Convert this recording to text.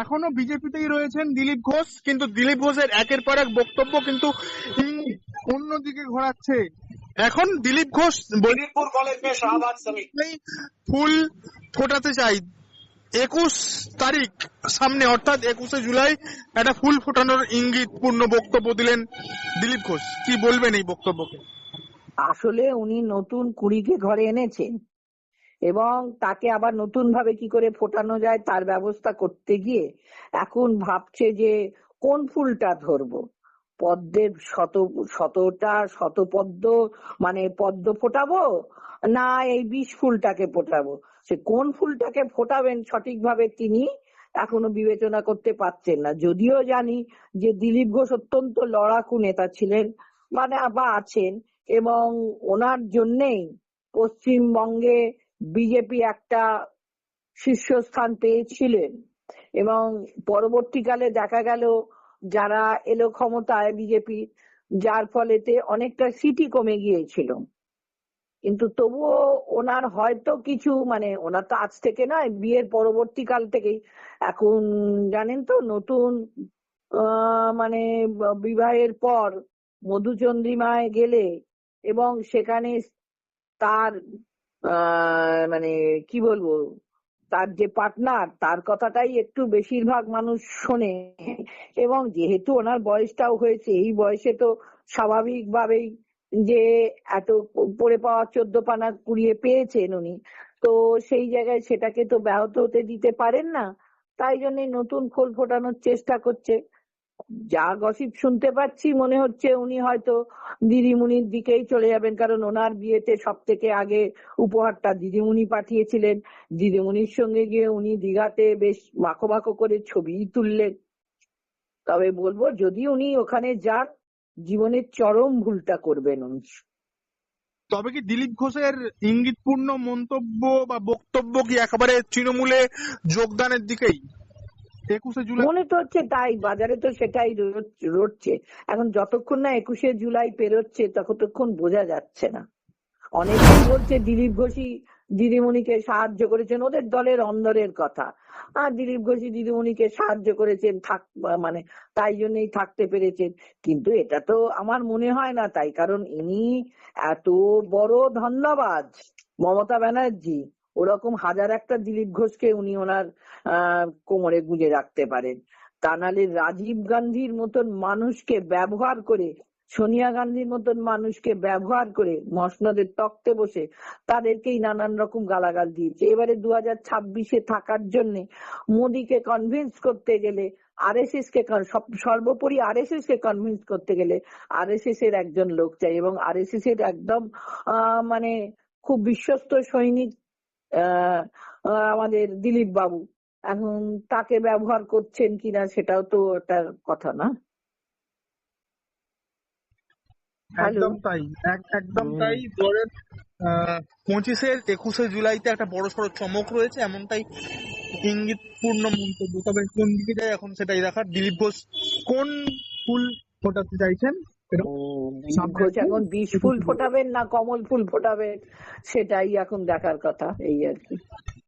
এখনও বিজেপিতেই রয়েছেন দিলীপ ঘোষ কিন্তু দিলীপ ঘোষের একের পর এক বক্তব্য কিন্তু অন্যদিকে ঘোরাচ্ছে। এখন দিলীপ ঘোষ বলিপুর কলেজ মে শাহবাজ সমিট ফুল ফোটাতে চাই। একুশ তারিখ সামনে অর্থাৎ একুশে জুলাই একটা ফুল ফোটানোর ইঙ্গিত পূর্ণ বক্তব্য দিলেন দিলীপ ঘোষ। কি বলবেন এই বক্তব্যকে? আসলে উনি নতুন কুড়িকে ঘরে এনেছেন। এবং তাকে আবার নতুন ভাবে কি করে ফোটানো যায় তার ব্যবস্থা করতে গিয়ে এখন ভাবছে যে কোন ফুলটা ধরবো? পদ্মের শত, শতটা শতপদ্ম মানে পদ্ম ফোটাবো না এই বিষ ফুলটাকে ফোটাবো? সে কোন ফুলটাকে ফোটাবেন সঠিকভাবে তিনি এখনও বিবেচনা করতে পারছেন না। যদিও জানি যে দিলীপ ঘোষ অত্যন্ত লড়াকু নেতা ছিলেন মানে বা আছেন এবং ওনার জন্যেই পশ্চিমবঙ্গে বিজেপি একটা শীর্ষস্থান পেয়েছিলেন এবং পরবর্তীকালে দেখা গেল যারা এলো ক্ষমতায় বিজেপি যার ফলেতে অনেকটা সিটি কমে গিয়েছিল। কিন্তু তবুও ওনার হয়তো কিছু মানে ওনার তো আজ থেকে নয়, বিয়ের পরবর্তীকাল থেকেই। এখন জানেন তো, নতুন মানে বিবাহের পর মধুচন্দ্রিমায় গেলে এবং সেখানে তার মানে কি বলব, তার যে পার্টনার তার কথাটাই একটু বেশিরভাগ মানুষ শোনে। এবং যেহেতু ওনার বয়সটাও হয়েছে, এই বয়সে তো স্বাভাবিকভাবেই যে এত পড়ে পাওয়া চোদ্দ পানা কুড়িয়ে পেয়েছেন উনি, তো সেই জায়গায় সেটাকে তো ব্যাহত হতে দিতে পারেন না। তাই জন্য নতুন খোল ফোটানোর চেষ্টা করছে। যা গসিপ শুনতে পাচ্ছি, মনে হচ্ছে উনি হয়তো দিদিমণির দিকেই চলে যাবেন, কারণ ওনার বিয়েতে সব থেকে আগে উপহারটা দিদিমণি পাঠিয়েছিলেন। দিদিমণির সঙ্গে গিয়ে উনি দীঘাতে বেশ মাখো মাখো করে ছবি তুললেন। তবে বলব, যদি উনি ওখানে যান, জীবনের চরম ভুলটা করবেন উনি। তবে কি দিলীপ ঘোষের ইঙ্গিতপূর্ণ মন্তব্য বা বক্তব্য কি একেবারে তৃণমূলে যোগদানের দিকেই? একুশে জুলাই মনে তো হচ্ছে তাই, বাজারে তো সেটাই রট- রটছে এখন যতক্ষণ না একুশে জুলাই পেরোচ্ছে, ততক্ষণ বোঝা যাচ্ছে না। অনেকেই বলছে দিলীপ ঘোষই দিদিমণিকে সাহায্য করেছেন, ওদের দলের অন্দরের কথা। আর দিলীপ ঘোষই দিদিমণিকে সাহায্য করেছেন, থাক মানে তাই জন্যই থাকতে পেরেছেন। কিন্তু এটা তো আমার মনে হয় না তাই, কারণ ইনি এত বড় ধন্যবাদ। মমতা ব্যানার্জি ওরকম হাজার একটা দিলীপ ঘোষকে উনি ওনার কোমরে গুঁজে রাখতে পারেন। তা নাহলে রাজীব গান্ধীর মতন মানুষকে ব্যবহার করে, সোনিয়া গান্ধীর মতন মানুষকে ব্যবহার করে মসনদের তক্তে বসে তাদেরকেই নানান রকম গালাগাল দিয়েছে। এবারে দু হাজার ছাব্বিশে থাকার জন্য মোদীকে কনভিন্স করতে গেলে আরএসএস কে কন- সব- সর্বোপরি আরএসএস কে কনভিন্স করতে গেলে আরএসএস এর একজন লোক চাই এবং আরএসএস এর একদম মানে খুব বিশ্বস্ত সৈনিক আমাদের দিলীপ বাবু। এখন তাকে ব্যবহার করছেন কিনা সেটাও তো একটা কথা না। একদম তাই এক- একদম তাই। ধরেন পঁচিশের একুশে জুলাইতে একটা বড় সড়ো চমক রয়েছে এমনটাই ইঙ্গিতপূর্ণ মন্তব্য। তবে কোন দিকে যায় এখন সেটাই দেখার। দিলীপ ঘোষ কোন ফুল ফোটাতে চাইছেন? ঘোষ এখন বিষ ফুল ফোটাবেন না কমল ফুল ফোটাবেন সেটাই এখন দেখার কথা এই আর কি।